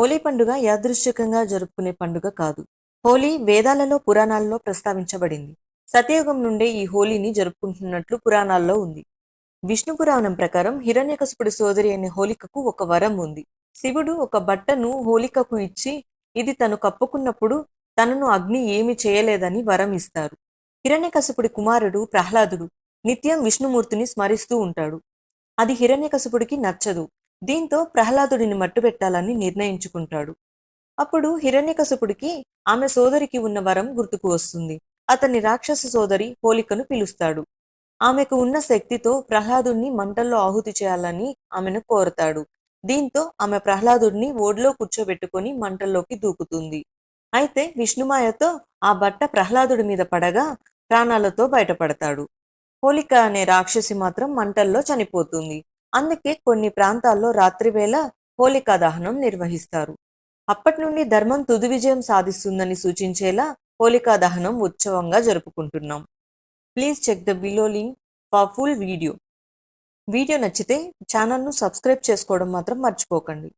హోలీ పండుగ యాదృశ్చికంగా జరుపుకునే పండుగ కాదు. హోలీ వేదాలలో పురాణాల్లో ప్రస్తావించబడింది. సతయుగం నుండే ఈ హోలీని జరుపుకుంటున్నట్లు పురాణాల్లో ఉంది. విష్ణు పురాణం ప్రకారం హిరణ్యకసుపుడి సోదరి అనే హోలికకు ఒక వరం ఉంది. శివుడు ఒక బట్టను హోలికకు ఇచ్చి ఇది తను కప్పుకున్నప్పుడు తనను అగ్ని ఏమి చేయలేదని వరం ఇస్తారు. హిరణ్యకసుపుడి కుమారుడు ప్రహ్లాదుడు నిత్యం విష్ణుమూర్తిని స్మరిస్తూ ఉంటాడు. అది హిరణ్యకసుపుడికి నచ్చదు. దీంతో ప్రహ్లాదుడిని మట్టుబెట్టాలని నిర్ణయించుకుంటాడు. అప్పుడు హిరణ్యకశిపుడికి ఆమె సోదరికి ఉన్న వరం గుర్తుకు వస్తుంది. అతని రాక్షస సోదరి హోలికను పిలుస్తాడు. ఆమెకు ఉన్న శక్తితో ప్రహ్లాదుడిని మంటల్లో ఆహుతి చేయాలని ఆమెను కోరతాడు. దీంతో ఆమె ప్రహ్లాదుడిని ఓడిలో కూర్చోబెట్టుకొని మంటల్లోకి దూకుతుంది. అయితే విష్ణుమాయతో ఆ బట్ట ప్రహ్లాదుడి మీద పడగా ప్రాణాలతో బయటపడతాడు. హోలిక అనే రాక్షసి మాత్రం మంటల్లో చనిపోతుంది. అందుకే కొన్ని ప్రాంతాల్లో రాత్రివేళ హోలికా దహనం నిర్వహిస్తారు. అప్పటి నుండి ధర్మం తుది విజయం సాధిస్తుందని సూచించేలా హోలికా దహనం ఉత్సవంగా జరుపుకుంటున్నాం. Please check the below link for full video. Video నచ్చితే ఛానల్ను సబ్స్క్రైబ్ చేసుకోవడం మాత్రం మర్చిపోకండి.